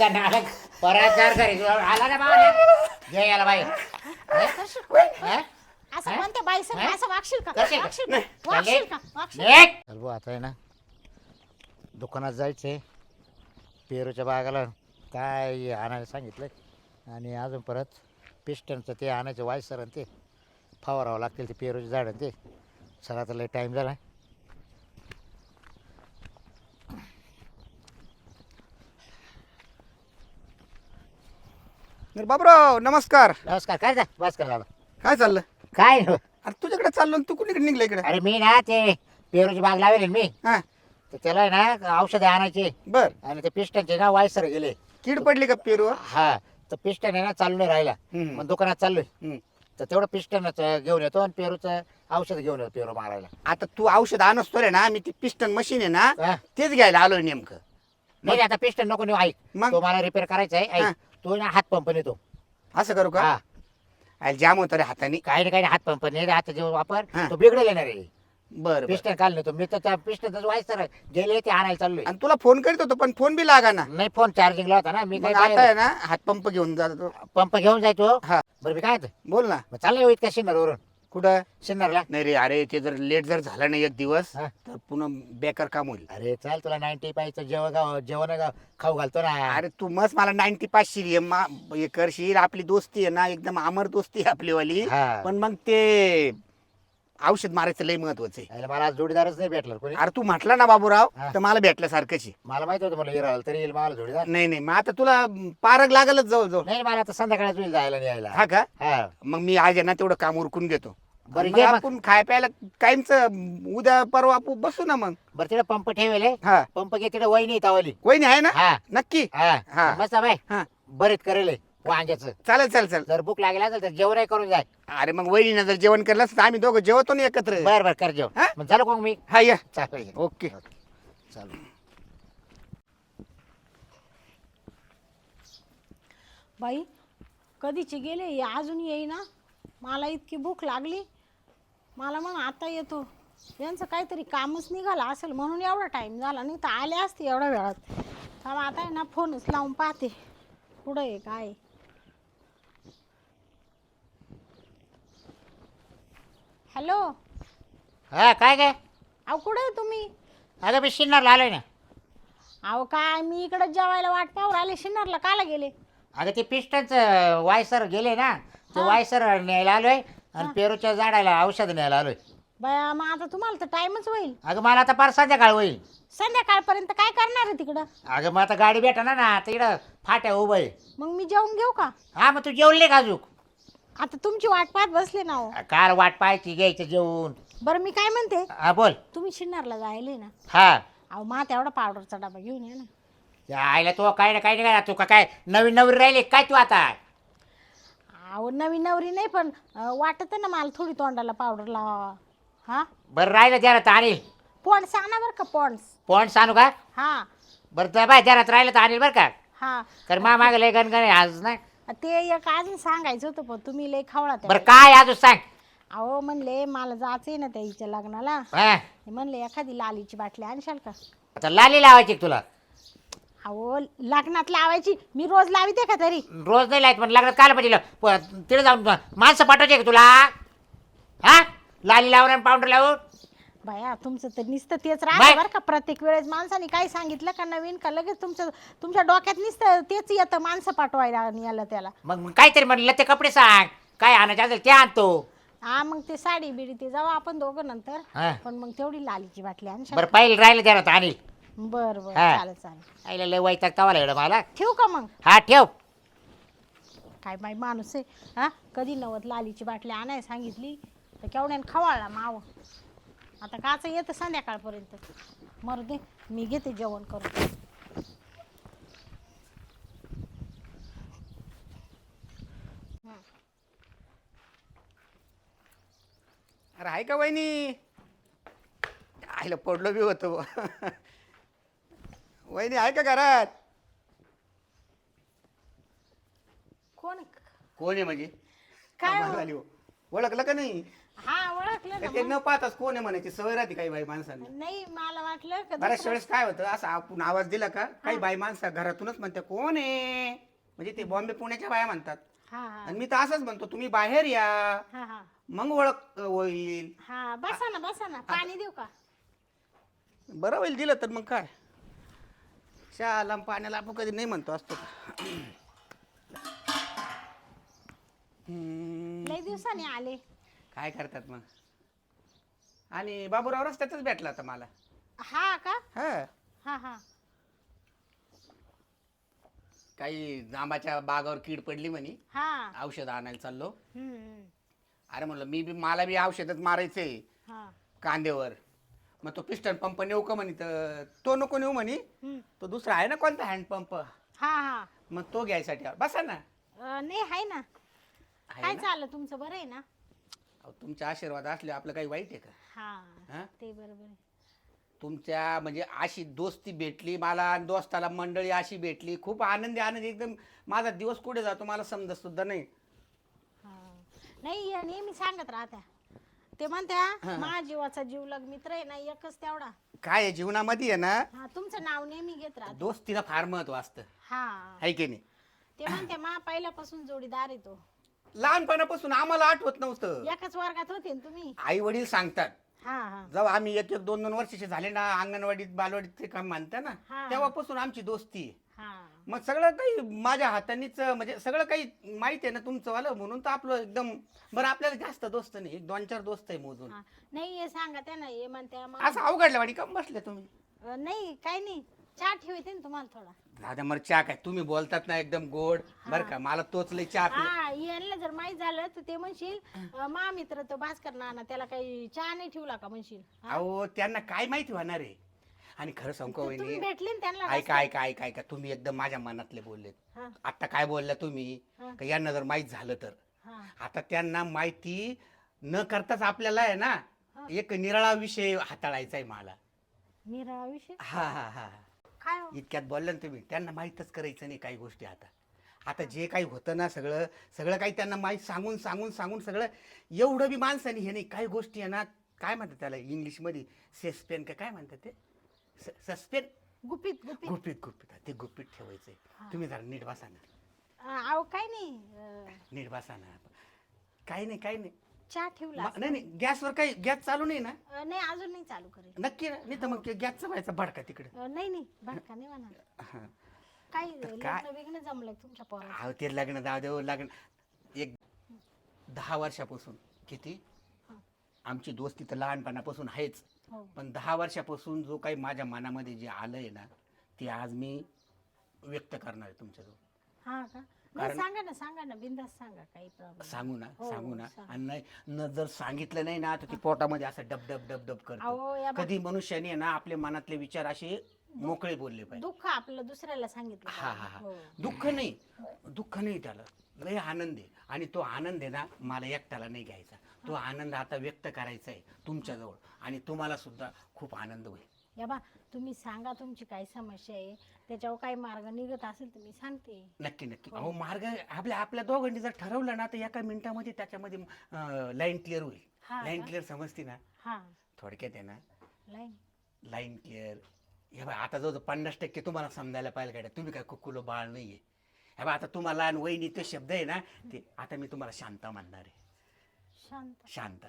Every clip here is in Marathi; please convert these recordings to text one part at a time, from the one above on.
आईचा नालक पराचार करी आला ना बाबा घे याला बाई. हा? असं हा? म्हणते बाई सर हा? असं वागशील का? करशील का? वागशील का? चल वागशील निघ. का? वागशील निघ. चल भाऊ आता आहे ना दुकानात जायचंय. पेरूच्या बागाला काय आणायला सांगितलंय? आणि अजून परत पिस्टनचं ते आणायचं वायसर आणि ते फवारावं लागतील ते पेरूचे झाड आणि ते चला तर लय टाईम झाला. तर बाबराव नमस्कार. नमस्कार काय जा बस कर बाबा. काय चाललं? काय नाही. अरे तुझ्याकडे चाललो आणि तू कुणीकडे निघला इकडे? अरे मी ना ते पेरूची बाग लावेल मी. हा. तर त्याला आहे ना औषधे आणायचे. बर. आणि ते पिस्टनचे ना वायसर गेले. कीड पडली का पेरूवर? हा तर पिस्टन आहे ना चालू नाही राहिला. हम्म. मग दुकानात चाललोय. हम्म. तर तेवढं पिस्टनच घेऊन येतो आणि पेरूचं औषध घेऊन येतो पेरू मारायला. आता तू औषध आणसतो रे ना मी ती पिस्टन मशीन आहे ना हा. तेच घ्यायला आलोय नेमकं. नाही नाही, आता पिस्टन नको नेऊ ऐक. मग? तो मला रिपेअर करायचा आहे हा. ऐक तो ना हात पंप नेतो. असं करू का? हा. जाम होतं रे हाताने. काही ना काही हात पंप नाही आता जो वापर हा. तो बिघडेल येणार आहे. बर बर. पिस्टन काल नेतो मी तर त्या पिस्टनच वायसर गेले ते आणायला चाललोय. आणि तुला फोन करीत होतो पण फोन बी लागा ना. नाही फोन चार्जिंगला होता ना. मी मग काय आता आहे ना हात पंप घेऊन जातो. पंप घेऊन जायचो. हा. बरं मी काय? बोल ना. मग चाललं येऊ इतक्या सिन्नरवरून कुठं? सिन्नरला नाही रे अरे ते जर लेट जर झालं नाही एक दिवस हा. तर पुन्हा बेकार काम होईल. अरे चाल तुला नाईन्टी पायचं जेवण गाव जेवण गाव खाऊ घालतो ना. अरे तू मस्त मला नाईन्टी पाच शिरी आहे मा- हे करशील. आपली दोस्ती आहे ना एकदम अमर दोस्ती आहे आपलीवाली. हा. पण मग ते औषध मारायचं लय महत्वाचं आहे. मला आज जोडीदारच नाही भेटला कोणी. अरे तू म्हटला ना बाबूराव हा. तर मला भेटल्यासारखंच आहे. मला माहीत होतं मला हिरावलं तरी येईल मला जोडीदार. नाही नाही मग आता तुला पारग लागलच जवळ जवळ नाही मला आता संध्याकाळच होईल जायला आणि यायला. हा का? हा. मग मी आज आहे ना तेवढं काम उरकून घेतो. बरं, मग घे मग. आपण खाय प्यायला कायमच उद्या परवा आपण बसू ना मग. बरं तिकडे पंप ठेवेल हा. पंप घे तिकडे वहिनी तावली वहिनी आहे ना? हा. नक्की? हा. हा. मस्त बाय हा. बरेच करेल वांग्याचं. चालेल चालेल चालेल. जर भूक लागेल असेल तर जेवणही करून जाय. अरे मग वहिनीनं जर जेवण केलं असतं तर आम्ही दोघं जेवतो ना एकत्र. बर बर कर जेवण. हा? मग झालं का मग मी? हा या. चालेल ओके. चालू. बाई कधीचे गेले? हे अजून येईना. मला इतकी भूक लागली. मला मग आता येतो. यांचं काहीतरी कामच निघालं असेल म्हणून एवढा टाईम झाला. नाही तर आले असते एवढ्या वेळात. त्यामुळे आता आहे ना फोनच लावून पाहते. कुठं आहे काय आहे. हॅलो. हा काय काय अहो कुठे आहे तुम्ही? अगं मी सिन्नरला आलोय ना. अहो काय मी इकडे जेवायला वाट पाहून आले शिन्नरला काला गेले? अगं ते पिस्टनचं वायसर गेले ना ते वायसर न्यायला आलोय आणि पेरूच्या झाडाला औषध न्यायला आलोय. बया मग आता तुम्हाला तर टाईमच होईल. अगं मला आता फार संध्याकाळ होईल. संध्याकाळपर्यंत काय करणार आहे तिकडं? अगं मग आता गाडी भेटा ना ना तिकडं फाट्या उभं आहे. मग मी जेवून घेऊ का? हा मग तू जेवले का अजूक आता तुमची वाट पाहत बसले ना हो. कार वाट पाहायची घ्यायचं जेवून. बरं मी काय म्हणते? हा बोल. तुम्ही शिन्नरला जायले ना. हा. अहो मा तेवढा पावडरचा डबा घेऊन ये ना. आईला तू काय ना काय नाही काय तू का काय नवीन नवीन राहिले काय तू आता? अहो नवीन नवरी नाही पण वाटत ना मला थोडी तोंडाला पावडर लावा. हा? बरं राहिलं जरा तर आणील. पॉन्ड्स आणा बरं का पॉन्ड्स? पॉईंट सांगू का? हा. बरं तर बाय जरा राहिलं तर आणील बरं का? हा. कारण मा मागे लय गणगण आहे आज नाही. ते एक अजून सांगायचं होतं पण तुम्ही लय खावळा त्या बरं काय अजून सांग. अहो म्हणले मला जायचंय ना त्या हिच्या लग्नाला. हा. म्हणले एखादी लालीची बाटली आणशाल का? आता लाली लावायची का तुला? अहो लग्नात लावायची. मी रोज लाविते का तरी? रोज नाही लायत पण लग्नात काल पाहिजे? तिथे जाऊन माणसं पाठवायचे का तुला? हा? लाली लावून आणि पावडर लावून? बाया तुमचं तर नुसतं तेच बाय. राहतं बरं का. प्रत्येक वेळेस माणसाने काय सांगितलं का नवीन का लगेच तुमचं तुमच्या डोक्यात नुसतं तेच येतं माणसं पाठवायला आणि याला त्याला. मग मग काहीतरी म्हणलं ते कपडे सांग. काय आणायचे असेल ते आणतो. हा मग ते साडी बिडी ते जाऊ आपण दोघं नंतर. हा. पण मग तेवढी लालीची बाटली आणशाल बरं पहिले राहिलं जरा तर आणील. बर बर हा. चालेल चालेल. आईला लय वैताग तवाला एवढं मला. ठेवू का मग? हा ठेव. काय बाई माणूस आहे हा? कधी नवत लालीची बाटली आणाय सांगितली तर केवढ्याने खवाळला माव. आता काच येतं संध्याकाळपर्यंत. मरू दे मी घेते जेवण करून. अरे आहे का वहिनी? आईला पडलो बी होतो. वहिनी आहे का घरात? कोण? कोण आहे म्हणजे? काय आली हो. ओळखलं का नाही? हा ओळखलं ना ते मग. न पाहताच कोण आहे म्हणायची? सवय राहते काही बाई माणसांनी. नाही मला वाटलं का दुसरं- वेळेस काय होतं असं आपण आवाज दिला का काही बाई माणसं घरातूनच म्हणते कोण आहे? म्हणजे ते बॉम्बे पुण्याच्या बाया म्हणतात. हा हा. आणि मी तर असंच म्हणतो तुम्ही बाहेर या हा हा. मग ओळख होईल. हा बसा ना बसा ना. पाणी देऊ का? बरं होईल दिलं तर मग काय? शाला पाण्याला आपण कधी नाही म्हणतो असतो. हम्म, लई दिवसांनी आले. काय करतात मग? आणि बाबूराव रस्त्यातच भेटला आता मला. हा का? हा. हा हा. काही जांबाच्या बागावर कीड पडली म्हणे. हा. औषध आणायला चाललो. हम्म, हम्म. अरे म्हणलं मी बी मला बी औषधच मारायचंय हा. कांद्यावर मग तो पिस्टन पंप नेऊ का म्हणे? तर तो नको नेऊ म्हणे. हम्म. तो दुसरा आहे ना कोणता हँडपंप हा हा. मग तो घ्यायसाठी आलो. बसा ना. अं, नाही आहे ना. आहे काय ना? चाललं तुमचं? बरं आहे ना? अहो, तुमचे आशीर्वाद असले आपलं काही वाईट आहे का? हा हा? ते बरोबर आहे. तुमच्या म्हणजे अशी दोस्ती भेटली मला आणि दोस्ताला मंडळी अशी भेटली खूप आनंदी आनंदी एकदम. माझा दिवस कुठे जातो मला समजत सुद्धा नाही. हा. नाही या नेहमी सांगत राहत्या. ते म्हणत्या माझ्या जीवाचा जीवलग मित्र आहे ना एकच तेवढा. काय आहे जीवनामध्ये आहे ना हा तुमचं नाव नेहमी घेत राहत. दोस्तीला फार महत्त्व असतं. हा. आहे की नाही? ते म्हणते मा पहिल्यापासून जोडीदार येतो लहानपणापासून आम्हाला आठवत नव्हतं. एकाच वर्गात होते ना तुम्ही? आई वडील सांगतात. हा हा. जेव्हा आम्ही एक एक दोन दोन वर्षाचे झाले ना अंगणवाडीत बालवाडीत ते काम मानता ना हा. तेव्हापासून आमची दोस्ती आहे. हा. मग सगळं काही माझ्या हातानेच म्हणजे सगळं काही माहिती आहे ना तुमचं वालं म्हणून तर आपलं एकदम बरं आपल्याला जास्त दोस्त नाही एक दोन चार दोस्त आहे मोजून. हा. नाही हे सांगा त्या ना हे म्हणत्या मग असं अवघडलं वाडी कम बसले तुम्ही? अं, नाही काय नाही. चहा ठेवते ना तुम्हाला थोडा. दादा मग चहा काय? तुम्ही बोलतात ना एकदम गोड. बरं का? मला तोच लय चहा पि- हा यांना जर माहीत झालं तर ते म्हणशील अं, मा मित्र तो भास्कर नाना त्याला काही चहा नाही ठेवला का म्हणशील. हा? अहो त्यांना काय माहिती होणार आहे? आणि खरं सांगू का तर तुम्ही वहिनी भेटले ना त्यांना ऐका ऐका ऐका ऐका. तुम्ही एकदम माझ्या मनातले बोललेत. हा, आता काय बोलला तुम्ही? हा. का यांना जर माहीत झालं तर? हा. आता त्यांना माहिती न करताच आपल्याला आहे ना एक निराळा विषय हाताळायचा आहे मला. मीरा विषय? हा हा हा. काय हो? इतक्यात बोललं ना तुम्ही त्यांना माहीतच करायचं नाही काही गोष्टी आता. आता जे काही होतं ना सगळं सगळं काही त्यांना माहीत सांगून सांगून सांगून सगळं एवढं बी माणसाने हे नाही. काही गोष्टी आहे ना काय म्हणतात त्याला इंग्लिशमध्ये? सेस्पेन का काय म्हणतात ते? सस्पेन? गुपित गुपित. गुपित गुपित. ते गुपित ठेवायचंय. तुम्ही जरा नीट बसा ना. अहो काय नाही. अं, नीट बसा ना. काही नाही काही नाही. चहा ठेवला मा- नाही नाही गॅसवर काही गॅस चालू नाही ना? अं, नाही अजून नाही चालू करेल. नक्की ना? नाही तर मग गॅसचा व्हायचा भडका तिकडे. अं, नाही नाही भटका नाही म्हणा हा. काय? लग्न बिग्न जमलंय तुमच्या पोरा अहो ते लग्न जाऊ देऊ लग्न. एक दहा वर्षापासून किती? आमची दोस्ती तर लहानपणापासून आहेच. हो. पण दहा वर्षापासून जो काही माझ्या मनामध्ये जे आलंय ना ते आज मी व्यक्त करणार आहे तुमच्याजवळ. हा का? नाही कारण- सांगा ना सांगा ना बिंदास सांगा काही प्रॉब्लेम सांगू ना हो, सांगू ना. सांग. आणि नाही न जर सांगितलं नाही ना तर ते पोटामध्ये असं डब डब डब डब अहो, या करत बा- कधी मनुष्याने ना आपले मनातले विचार असे मोकळे बोलले पाहिजे. दुःख आपलं दुसऱ्याला सांगितलं हा हा. हा. हो. दुःख नाही. दुःख नाही त्याला. लय आनंद आहे. आणि तो आनंद आहे ना मला एकट्याला नाही घ्यायचा. तो आनंद आता व्यक्त करायचा आहे तुमच्याजवळ. आणि तुम्हाला सुद्धा खूप आनंद होईल. या बा तुम्ही सांगा तुमची काय समस्या आहे. त्याच्यावर काही मार्ग निघत असेल तर मी सांगते. नक्की नक्की. अहो मार्ग आपल्या आपल्या दोघांनी जर ठरवलं ना तर एका मिनिटामध्ये त्याच्यामध्ये लाईन क्लिअर होईल. हा लाईन? क्लिअर समजते ना? हा. थोडक्यात आहे ना? लाईन लाईन क्लिअर हे बघा आता जवळ पन्नास टक्के तुम्हाला समजायला पाहिजे गाड्या तुम्ही काय कुकुलो बाळ नाहीये. हे बघा आता तुम्हाला आणि वहिनी ते शब्द आहे ना ते आता मी तुम्हाला शांता म्हणणार आहे. शांत. शांता.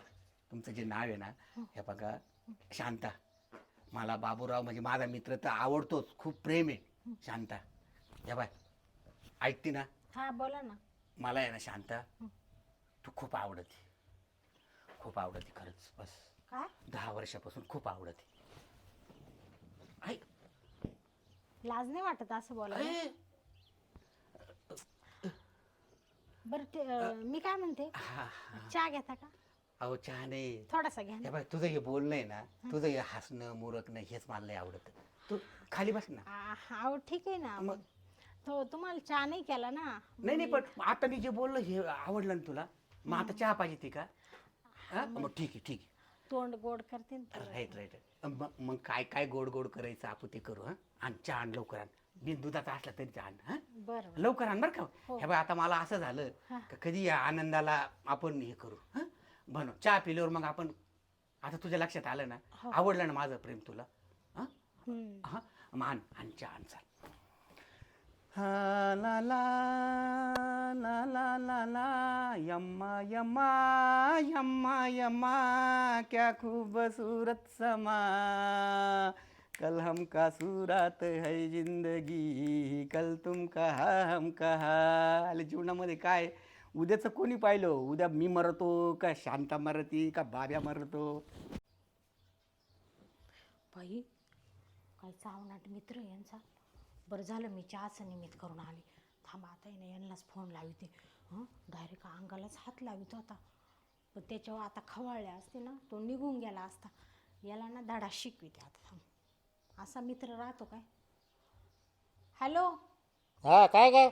तुमचं जे नाव आहे ना हे बघा शांता. मला बाबूराव म्हणजे माझा मित्र तर आवडतोच. खूप प्रेम आहे. शांता. हे बाय. ऐकते ना? हा बोला ना. मला आहे ना शांता. तू खूप आवडते. खूप आवडते खरंच. बस. काय? दहा वर्षापासून खूप आवडते. ऐक लाज नाही वाटत असं बोलायला? ए, बरं ते, अं, मी काय म्हणते? हा, हा. चहा घेता का? अहो चहा नाही थोडासा घ्या ना. हे बघ तुझं हे बोलणं आहे ना तुझं हे हसणं मुरकणं हेच मला लय आवडतं. तू खाली बस ना. आ, अहो ठीक आहे ना. मग- तो तुम्हाला चहा नाही केला ना. नाही नाही पण आता मी जे बोललो हे आवडलं ना तुला मग आता चहा पाहिजे ती का? हा? मग? ठीक आहे ठीक तोंड गोड करते ना आहे थोडं. Right right. मग मग काय काय गोड गोड करायचं आपण ते करू हा? आणि चहा आण लवकर आण. बिन दुधाचा असला तरी चहा आण हा? बरं बरं. लवकर आण बरं का? हो. हे बघ आता मला असं झालं. का कधी या आनंदाला आपण हे करू हा? बनव. चहा पिल्यावर मग आपण आता तुझ्या लक्षात आलं ना हो. आवडलं ना माझं प्रेम तुला? हा? हम्म. हा? मग आण आण चहा आण चाल. हा, ला ला ला ला ला ला यम्मा यम्मा यम्मा यम्मा क्या खूबसूरत समा। कल हम का सूरत है जिंदगी कल तुम कहा हम कहा। आले जीवनामध्ये काय उद्याचं कोणी पाहिलं? उद्या मी मरतो का शांता मरती का बाब्या मरतो? बाई काय चावनाट मित्र यांचा. बरं झालं मी चहाचं निमित्त करून आले. थांबा आता आहे ना यांनाच फोन लावते हं? डायरेक्ट अंगालाच हात लावित होता. पण त्याच्यावर आता खवाळले असते ना तो निघून गेला असता. याला ना धडा शिकविते आता थांब. असा मित्र राहतो काय? हॅलो हा काय काय?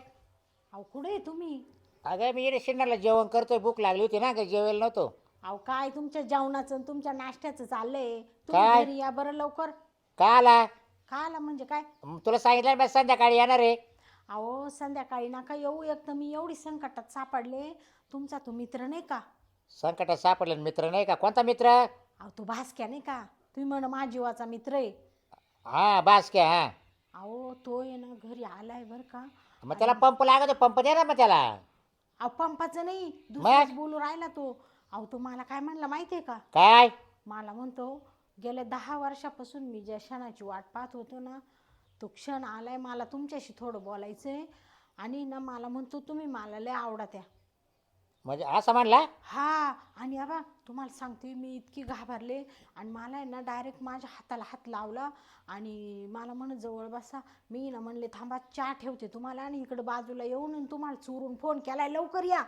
अहो कुठे आहे तुम्ही? अगं मी इकडे शिन्नरला जेवण करतोय भूक लागली होती ना का जेवायला नव्हतो. अहो काय तुमच्या जेवणाचं आणि तुमच्या नाश्त्याचं चाललंय? काय? तुम्ही घरी या बरं लवकर. का आला काय आला म्हणजे काय? तुला सांगितलं ना मी संध्याकाळी येणार आहे. अहो संध्याकाळी नका येऊ. एक तर मी एवढी संकटात सापडले. तुमचा तो मित्र नाही का? संकटात सापडले मित्र नाही का? कोणता मित्र? अहो तो भास्क्या नाही का? तुम्ही म्हण माझ्या जीवाचा मित्र आहे. हा बास क्या हा. अहो तो आहे ना घरी आलाय बरं का? मग त्याला पंप लागत पंप दे ना मग त्याला. अहो पंपाचं नाही. दुसराच बोलू राहिला तो. अहो तो मला काय म्हणला माहितीये का? काय? मला म्हणतो गेल्या दहा वर्षापासून मी ज्या क्षणाची वाट पाहत होतो ना तो क्षण आलाय मला तुमच्याशी थोडं बोलायचं आहे आणि ना मला म्हणतो तुम्ही मला लय आवडत्या. म्हणजे असं म्हणला? हा आणि अबा तुम्हाला सांगते मी इतकी घाबरले. आणि मला आहे ना डायरेक्ट माझ्या हाताला हात लावला. आणि मला म्हण जवळ बसा. मी ना म्हणले थांबा चहा ठेवते तुम्हाला आणि इकडे बाजूला येऊन आणि तुम्हाला चोरून फोन केलाय. लवकर या.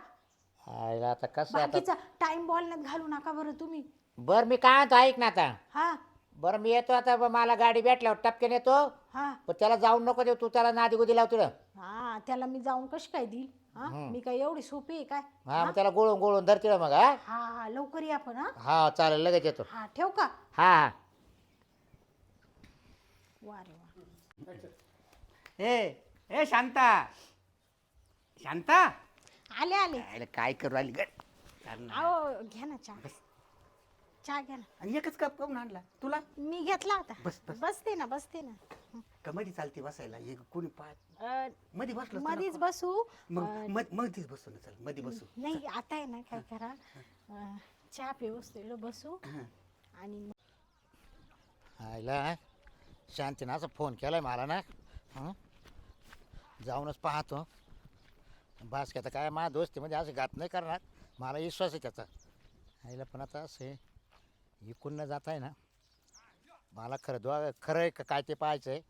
आईला आता कसं आता बाकीचा टाइम बोलण्यात घालू नका बरं तुम्ही. बरं मी काय म्हणतो ऐक ना आता. हा. बरं मी येतो आता ब- मला गाडी भेटल्यावर टपक्यान येतो. हा. पण त्याला जाऊन नको देऊ तू त्याला नादी गुदी लाव तुला हा त्याला मी जाऊन कशी काय देईल? हा मी काय एवढी सोपी आहे काय? हा मग त्याला गोळून गोळून धर तिला मग हा. हा हा लवकर या पण हा. हा चालेल लगेच येतो. हा ठेव का? हा हा. वा रे वा. ए ए शांता. शांता. आले आले. काय करू राहिली गड. अहो घ्या ना चहा. चहा घ्या ना. आणि एकच कप काऊन आणला. तुला? मी घेतला होता बस, बस. बसते ना बसते ना. का मध्ये चालते बसायला. हे कोणी पाहत अ, मध्ये बसलो मधीच नको. बसू. मग मध- मध्येच बसू ना चलमध्ये बसू. नाही आता आहे ना काय करा. अ, चहा पिवसतो बसू. हं. आणि मग आईला शांतीनं असं फोन केलाय मला ना. हं? जाऊनच पाहतो. बास आता काय माझ्या दोस्तीमध्ये असं घात नाही करणार. मला विश्वास आहे त्याचा. आईला पण आता असे इकून न जात आहे ना मला खरं दो खरं आहे का काय ते पाहायचं आहे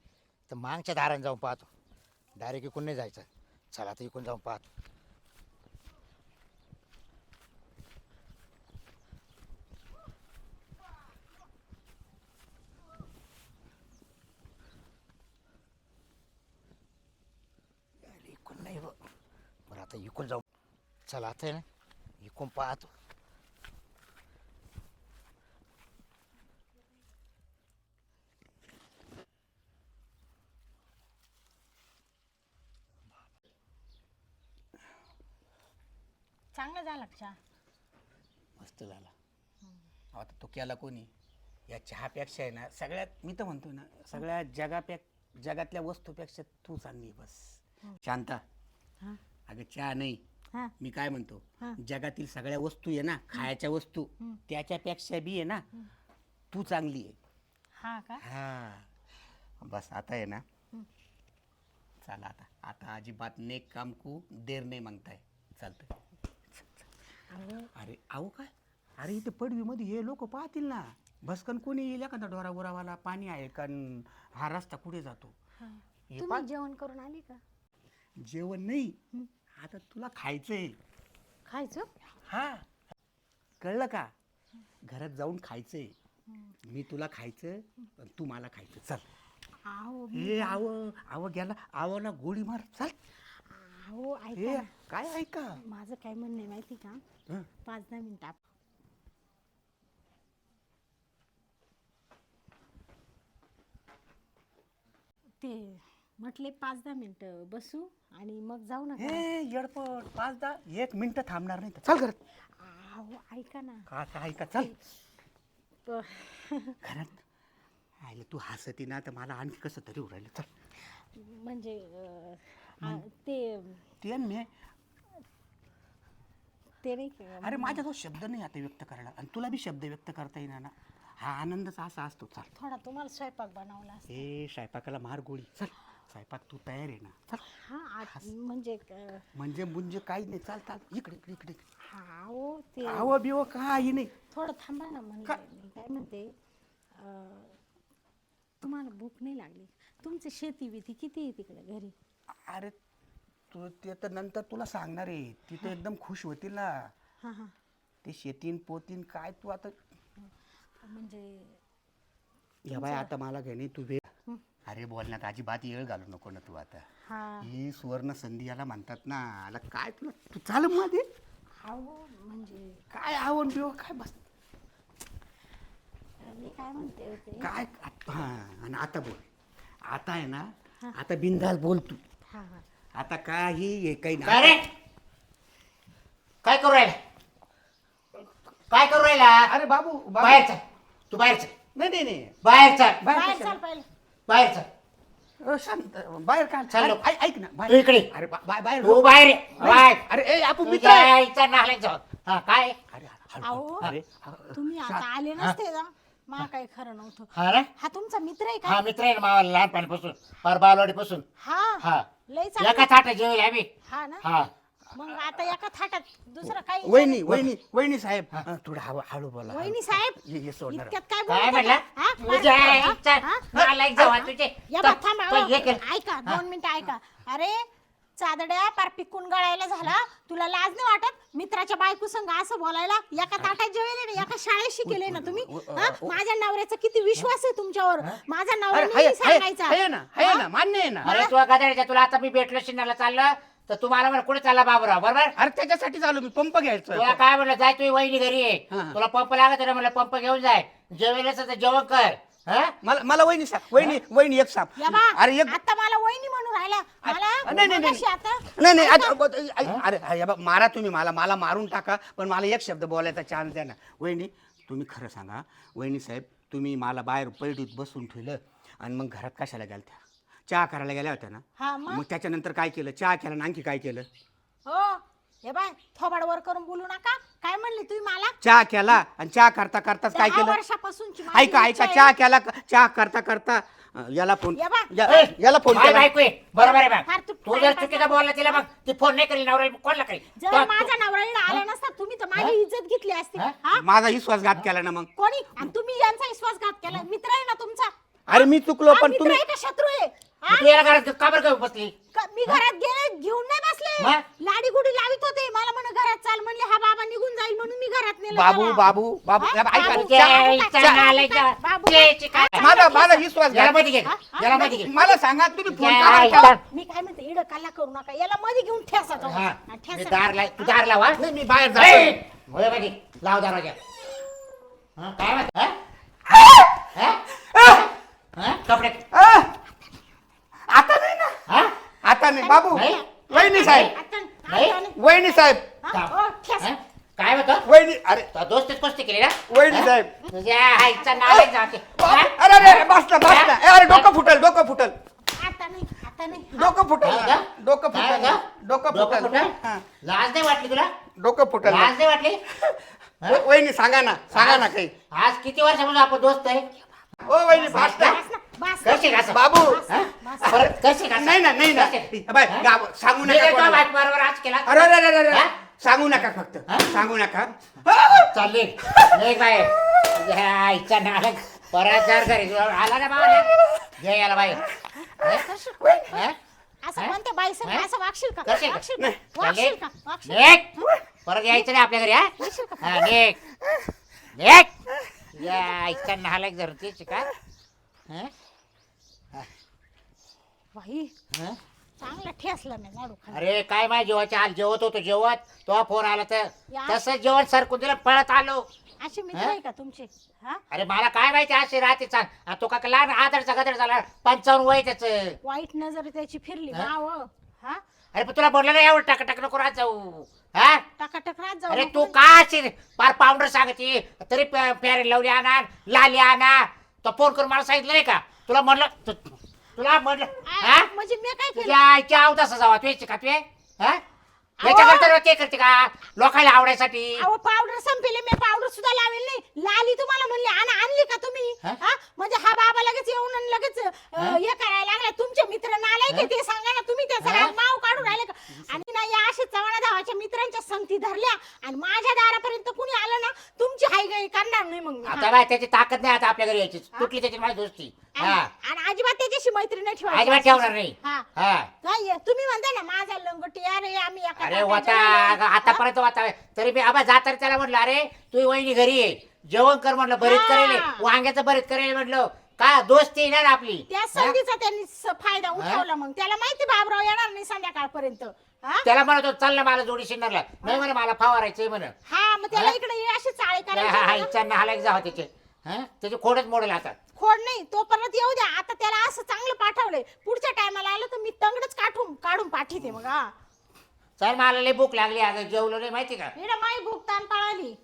तर मागच्या दाराने जाऊन पाहतो. डायरेक्ट इकून नाही जायचं. चला आता इकून जाऊन पाहतो. इकून नाही बरं आता इकून जाऊ. चला आता आहे ना इकून पाहतो चांगला झाला का चहा मस्त झाला. आता तो केला कोणी? या चहापेक्षा आहे ना सगळ्यात मी तर म्हणतो ना सगळ्या जगापे जगातल्या वस्तूपेक्षा तू चांगली बस. शांता. हा. अगं चहा नाही. हा. मी काय म्हणतो? हा. जगातील सगळ्या वस्तू आहे ना खायच्या वस्तू त्याच्यापेक्षा बी आहे ना तू चांगली आहे. हा का? हा. बस आता आहे ना. चला आता. आता अजिबात नेक काम कू देर नाही मागताय. चालतंय. अरे आहो काय? अरे इथे पडवीमध्ये हे लोक पाहतील ना. भस्कन कोणी येईल एखादा डोरा बोरावाला पाणी आहे का न हा रस्ता कुठे जातो? हा. जेवण करून आली का? जेवण नाही. आता तुला खायचंय. खायचं? हा. कळलं का? घरात जाऊन खायचंय. मी तुला खायचं आणि तू मला खायचं. चल. अहो हे आव आव गेला. आवला गोळी मार. चल. अहो हे ऐका ना. काय ऐका? माझं काय म्हणणं आहे माहिती का? हं. पाच दहा मिनिटं आप- ते म्हटले पाच दहा मिनिटं बसू आणि मग जाऊ हे नका येडपट पाच दहा एक मिनिट थांबणार नाही तर. चल घरात. अहो ऐका ना. का काय का चल. प- घरात. आईला तू हसती ना तर मला आणखी कसं तरी उरायलं चल. म्हणजे अं, आ, ते ते आणि मी? ते नाही का अरे माझ्याजवळ शब्द नाही आता व्यक्त करायला. आणि तुला बी शब्द व्यक्त करता येणार ना. हा आनंदच असा असतो. चाल. थोडा तुम्हाला स्वयंपाक बनवला. हे स्वयंपाकाला मार गोळी. चल. स्वयंपाक तू तयार आहे ना. चल. हा आत- म्हणजे अं, म्हणजे म्हणजे काही नाही. चाल चाल. इकडे इकडे इकडे. हा हो ते आव बिव काही नाही. थोडं थांबा ना म्हणजे. मी काय म्हणते अं, तुम्हाला भूक नाही लागली. तुमची शेती बिती किती आहे तिकडे घरी? अरे तू ते तर नंतर तुला सांगणार आहे. तिथे एकदम खुश होतील ना. हां हां. ते शेतीन पोतीन काय तू आता म्हणजे या बाय आता मला नाही तू वेळ अरे बोलण्यात अजिबात येळ घालू नको ना तू आता. हा. ही सुवर्ण संधी याला म्हणतात ना. आला काय तुला तू चाल मध्ये अहो म्हणजे काय आवड बिव काय बस मी काय म्हणते होते? काय हा आणि आता बोल. आता आहे ना आता बिंदास बोल तू. हा हा. आता काही हे काही काय रे? नाही काय करू राहिला? काय करू राहिला? अरे बाबू बाबू. बाहेर चल. तू बाहेर चल. नाही नाही नाही. बाहेर चल. बाहेर बाहेर कशाला? चाल पहिले. बाहेर चल. अ, शांत बाहेर काय चाल लोक. ऐक ऐक ना तू बाहेर. इकडे. अरे बा- बा- बाहेर तू बाहेर ये. बाहेर. अरे ए आपण मित्र तुझ्या आहे. आईचा नालायक जाऊ हा काय? अरे हळू- अहो अरे हळू- तुम्ही आता आले नसते ना मला काही खरं नव्हतं. हा रे? हा तुमचा मित्र आहे हा का मित्र आहे ना मावा लहानपणापासून. फार बालवाडीपासून. हा. हा. लय एका चांगला जेवेल आम्ही. हा ना? हा. मग आता एका थाटात दुसरं काही वहिनी वहिनी वहिनी साहेब. अ, थोडं हळू हळू बोला. वहिनी साहेब ये- ये सोडणार इतक्यात काय काय बोलत म्हणला? हा? तुझ्या हा? आईचा हा? नालायक जाऊ तुझे या बा, थांबा, तो अहो. हे केलं. ऐका दोन मिनिटं ऐका. अरे चादड्या पार पिकून गळायला झाला. तुला लाज नाही वाटत? मित्राच्या बायको संग असं बोलायला? एका ताटात जेवेले ना एका शाळेत शिकेले ना तुम्ही? हा? माझ्या नवऱ्याचा किती विश्वास आहे तुमच्यावर? माझा नवरा अरे सांगायचा. हाय ना हाय ना मान्य आहे ना. अरे तू गदाड्याच्या तुला आता मी भेटलो शिन्नाला चाललं तर तू मला म्हण कुठे चालला बाबूराव? बरोबर? अरे त्याच्यासाठी चालू मी पंप घ्यायचं तुला काय म्हणलं जाय तुझी वहिनी घरी. हा. तुला पंप लागत ना म्हणलं पंप घेऊन जाय. तर जेवण कर. हा? मला मला वहिनी सांग वहिनी वहिनी एक सांग. या बा अरे एक आता मला वहिनी म्हणून राहिला. मला नाही, नाही, मगाशी नाही. आता. नाही नाही आता- अरे बा, मारा तुम्ही मला मला मारून टाका पण मला एक शब्द बोलायचा चान्स द्या ना. वहिनी तुम्ही खरं सांगा वहिनी साहेब तुम्ही मला बाहेर पैठीत बसून ठेवलं आणि मग घरात कशाला गेल्या चहा करायला गेल्या होत्या ना? हा मग? मग त्याच्यानंतर काय केलं? चहा केला आणि आणखी काय केलं? हो हे बाय थोबाड वर करून बोलू नका. काय म्हणले तुम्ही मला? चहा केला आणि चहा करता करताच काय दहा केलं? वर्षापासूनची माझी ऐका इच्छा ऐका आहे. चहा केला चहा करता करता अं, याला फोन या बा. या- ए, याला फोन काय केला. बायको आहे बरोबर आहे तू तू जर चुकीचा बोलला तिला मग ती फोन नाही करेल नवरा कोणला करेल? जर तो- माझा नवरा इकडे आला नसता तुम्ही तर माझी इज्जत घेतली असती. हा? हा? माझा विश्वासघात केला ना मग. कोणी? आणि तुम्ही यांचा विश्वासघात केला. मित्र आहे ना तुमचा? अरे मी चुकलो हा, पण मित्र तुम्ही आहे का शत्रू आहे? हा? तू याला घरात का बरं काय बसली का- मी घरात गेले घेऊन नाही बसले मग? लाडी गुडी लावित होते मला म्हण घरात चाल म्हणले हा बाबा निघून जाईल म्हणून मी घरात नेलं बाबू त्याला. बाबू बाबू हा? ऐका बाबू, जा. बाबू, माझा माझा. विश्वास याला घात. मध्ये घे हा? याला मध्ये घे मला सांगा तुम्ही फोन का? मी काय म्हणते इड कल्ला करू नका याला मध्ये घेऊन ठेसा तो. हा. हा, ठेसा. मी दार लाव तू दार लावा नाही मी बाहेर ए, जातो होयमध्ये लाव दरवाजा हा, काय म्हणत हा? हा? हा? कपडे आ! नाही. ना? आता नाही बाबू नाही? वहिनी साहेब. वहिनी साहेब हा? काय होतं? वहिनी अरे. तो दोस्तीच कुस्ती केली ना? वहिनी साहेब. तुझ्या आईचा नालायक जाते. बाबू, हा? अरे अरे अरे, बस ना बस ना. ए, अरे डोकं फुटल डोकं फुटल. आता नाही आता नाही. डोकं फुटल. काय होतं? डोकं काय फुटल होतं? डोकं डोकं फुटल. फुटलं? हा, लाज नाही वाटली तुला? डोकं फुटल. लाज नाही वाटली? वहिनी सांगा ना सांगा ना काही. आज किती वर्षापासून आपण दोस्त आहे? ओ वहिनी बस ना. बस. असं बाबू हा? परत असं? नाही ना नाही ना? बाय? गाव सांगू मी नका तुझ्या कोणाला. आज केला. अरे अरे अरे अरे. हा? सांगू नका फक्त. हा? सांगू नका. चालली. बाय. आईचा नालायक परत जर घरी आला ना बाबा घे याला बाई. हा? असं हा? कोणत्या बाई संग हा? असं वागशील का? करशील का? वागशील का? चालली? वागशील का? वागशील निघ. परत यायचं नाही आपल्या घरी हा? वागशील का? हा निघ निघ या आईचा नालायक धरतीच का? हा? बाई. हा? चांगला ठेसला मी झाडू खाली. अरे काय माझ्या जेवायच्या हाल जेवत होतो जेवत? तो फोन आला तर. या. तसं जेवण सरकून दिलं पळत आलो. असे मित्र? आहे का तुमचे? हा? अरे मला काय माहिती अशी राहते सांग आणि तो का लहान आदरचा गदर झाला. पंचावन्न वय त्याच. वाईट नजर त्याची फिरली हा? हा? अरे पण तुला बोललं ना एवढं टाक टाक नको राहत जाऊ. हा? टाकाटक राहत जाऊ अरे नको. तू. का अशी पार पावडर सांगते? तरी प्यारे लावली आणा लाली आणा. तो फोन करून मला सांगितलं नाही का? तुला म्हणलं तु- तुला म्हणलं हा? आ, म्हणजे मी काय केलं? तुझ्या आईच्या अवदासा जावा तू का तू याच्याकरता ते करते का? लोकांना आवडायसाठी. अहो पावडर संपेले मी पावडर सुद्धा लावेल नाही. लाली तुम्हाला म्हणली आणा आणली का तुम्ही? हा? हा? म्हणजे हा बाबा लगेच येऊन आणि लगेच अं, हे? करायला लागला. तुमचे मित्र नालायक आहे ते सांगा ना तुम्ही त्याचा हा? माव काढून राहिले का? आणि ना या असे चव्हाणा धावाच्या मित्रांच्या संगती धरल्या आणि माझ्या दारापर्यंत कुणी आलं ना तुमची हाय गाई करणार नाही मग मी. हा. आता बाय त्याची ताकद नाही आता आपल्या घरी यायची तुटली त्याची माझी दोस्ती. हा. आणि आणि अजिबात त्याच्याशी मैत्री नाही ठेवायची. अजिबात ठेवणार नाही. हा. हा. काय तुम्ही म्हणता ना माझा लंगोटी अरे आम्ही एका अरे ताटाच्या वाता जेवणाला- आतापर्यंत वाता. तरी मी आबा जाताना त्याला म्हटलं अरे तू वहिनी घरी ये. जेवण कर म्हटलं बरीच हा. करेल वांग्याचं बरीच करेल म्हटलं का दोस्ती आहे ना आपली? त्या हा? संधीचा त्यांनी स- फायदा उठवला मग. त्याला माहिती बाबराव येणार नाही संध्याकाळपर्यंत. हा? त्याला म्हणत होतो चाललं मला जोडी शिंदरला नाही म्हणे मला फवारायचंय म्हण. हा मग त्याला हा? इकडे ये अशी चाळे हा करायची इच्छा नालायक जावं त्याचे. हा? त्याचे खोडच मोडेल आता. खोड नाही तो परत येऊ द्या. आता त्याला असं चांगलं पाठवलंय. पुढच्या टायमाला आलं तर मी तंगडच काढून काढून पाठवते मग हा चल मला लई भूक लागली. अगं जेवलो नाही माहिती का? इकडे माई भूक ताण पळाली.